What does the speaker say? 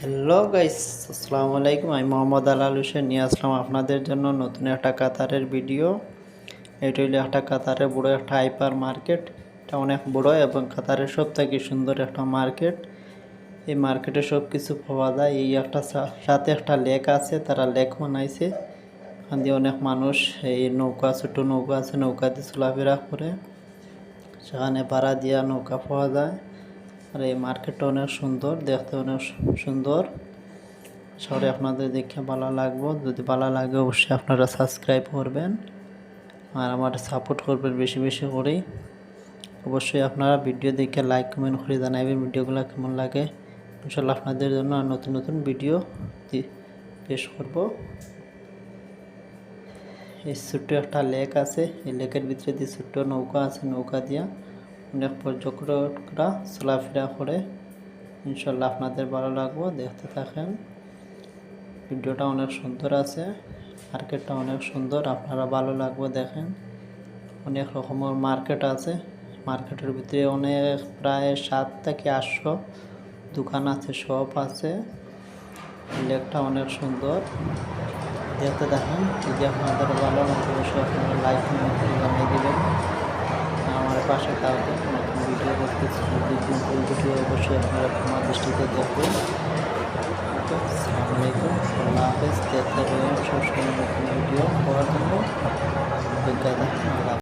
Hello guys আসসালামু আলাইকুম আমি মোহাম্মদ আলাল হোসেন নিয়ে আসলাম আপনাদের জন্য নতুন একটা কাতারের ভিডিও এটা হলো একটা কাতারের বড় একটা হাইপার মার্কেট এটা অনেক বড় এবং কাতারের সব থেকে সুন্দর একটা মার্কেট এই মার্কেটে সব কিছু পাওয়া যায়। এই একটা সাথে একটা লেক আছে। তারা লেক বানাইছে। এখান দিয়ে অনেক মানুষ এই নৌকা, ছোটো নৌকা আছে। নৌকা দিয়ে চলাফেরা করে। সেখানে ভাড়া দিয়া নৌকা পাওয়া যায়। আর এই মার্কেটটা অনেক সুন্দর, দেখতে অনেক সুন্দর। সবাই আপনাদের দেখে ভালো লাগবো, যদি ভালো লাগে অবশ্যই আপনারা সাবস্ক্রাইব করবেন আর আমার সাপোর্ট করবেন বেশি বেশি করেই। অবশ্যই আপনারা ভিডিও দেখে লাইক কমেন্ট করে জানাবেন ভিডিওগুলো কেমন লাগে। ইনশাল্লাহ আপনাদের জন্য আর নতুন নতুন ভিডিও পেশ করব। এই ছোট্ট একটা লেক আছে, এই লেকের ভিতরে দিয়ে ছোট্ট নৌকা আছে, নৌকা দিয়া অনেক পর্যটকরা চলাফেরা করে। ইনশাল্লাহ আপনাদের ভালো লাগবো, দেখতে থাকেন। ভিডিওটা অনেক সুন্দর আছে, মার্কেটটা অনেক সুন্দর, আপনারা ভালো লাগবে দেখেন। অনেক রকমের মার্কেট আছে, মার্কেটের ভিতরে অনেক প্রায় সাত থেকে আটশো দোকান আছে, শপ আছে। লেকটা অনেক সুন্দর, দেখতে দেখেন যদি আপনাদের ভালো লাগে, অবশ্যই আপনারা লাইক জানিয়ে দেবেন। আমার পাশে থাকবেন। নতুন ভিডিও করতেছি অবশ্যই আপনারা ক্ষমা দৃষ্টিতে দেখবেন আসসালামু আলাইকুম আল্লাহ হাফেজ দেখতে পাবেন সবসময় নতুন ভিডিও করার জন্য বিজ্ঞাতা।